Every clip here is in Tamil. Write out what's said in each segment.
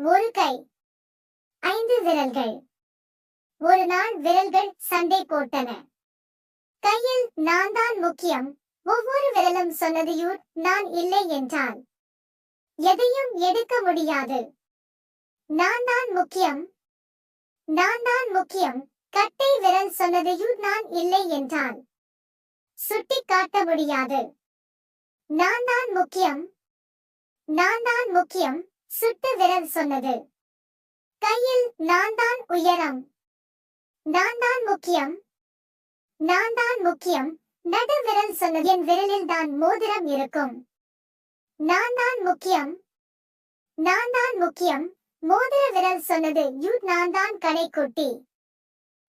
ஒரு கை. ஐந்து விரல்கள். ஒரு நாள் விரல்கள் சண்டை போட்டன. கையில் நான் தான் முக்கியம். ஒவ்வொரு விரலும் சொன்னதையூர் நான் இல்லை என்றால் எதையும் எடுக்க முடியாது. நான் தான் முக்கியம். நான் தான் முக்கியம். கட்டை விரல் சொன்னதையூர் நான் இல்லை என்றால் சுட்டி காட்ட முடியாது. நான் தான் முக்கியம். நான் தான் முக்கியம். சுட்டு விரல் சொன்னது. கையில் நான் தான் உயரம். நான் தான் முக்கியம். நான் தான் முக்கியம். நடு விரல் சொன்னது. என் விரலில் தான் மோதிரம் இருக்கும். நான் தான் முக்கியம். நான் தான் முக்கியம். மோதிர விரல் சொன்னது. யூ நான் தான் கடைக்குட்டி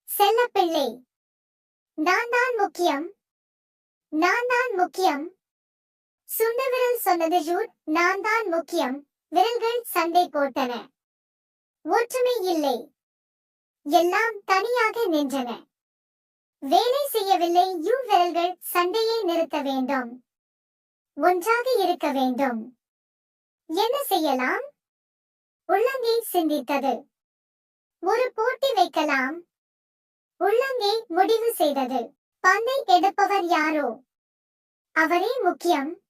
செல்லப்பிள்ளை நான் தான் முக்கியம். நான் தான் முக்கியம். சுண்டு விரல் சொன்னது. யூ நான் தான் முக்கியம். விரல்கள் சண்டை போட்டன. ஒற்றுமை இல்லை. எல்லாம் தனியாக நின்றன. வேலை செய்யவில்லை யூ விரல்கள் சண்டையை நிறுத்த வேண்டும். ஒன்றாக இருக்க வேண்டும். என்ன செய்யலாம்? உள்ளங்கை சிந்தித்தது. ஒரு போட்டி வைக்கலாம். உள்ளங்கை முடிவு செய்தது. பந்தை எடுப்பவர் யாரோ? அவரே முக்கியம்.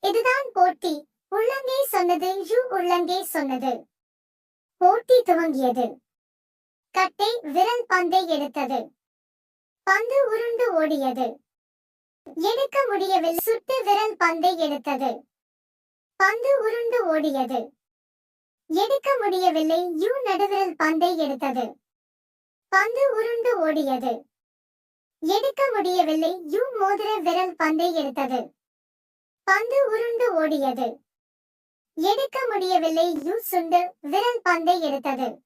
இதுதான் போட்டி. உள்ளங்கே சொன்னது யு உள்ளங்கே சொன்னது. போட்டி துவங்கியது. கட்டை விரல் பந்தை எடுத்தது. பந்து உருண்டு ஓடியது. எடுக்க முடியவில்லை. சுட்டு விரல் பந்தை எடுத்தது. பந்து உருண்டு ஓடியது. எடுக்க முடியவில்லை. யூ நடுவிரல் பந்தை எடுத்தது. பந்து உருண்டு ஓடியது. எடுக்க முடியவில்லை. யூ மோதிர விரல் பந்தை எடுத்தது. பந்து உருண்டு ஓடியது. எடுக்க முடியவில்லை யூ சுண்டு விரல் பந்தை எடுத்தது.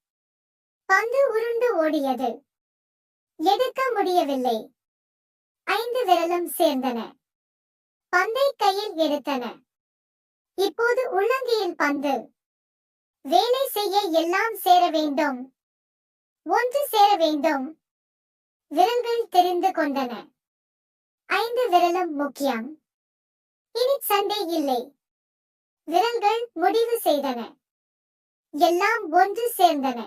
பந்து உருண்டு ஓடியது. எடுக்க முடியவில்லை. ஐந்து விரலும் சேர்ந்தன. பந்தை கையில் எடுத்தன. இப்போது உள்ளங்கையில் பந்து. வேலை செய்ய எல்லாம் சேர வேண்டும். ஒன்று சேர வேண்டும். விரல்கள் தெரிந்து கொண்டன. ஐந்து விரலும் முக்கியம். இனி சண்டை இல்லை. விரங்கள் முடிவு செய்தன. எல்லாம் ஒன்று சேர்ந்தன.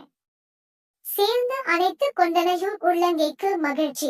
சேர்ந்து அனைத்து கொண்டனையும் உள்ளங்கைக்கு மகிழ்ச்சி.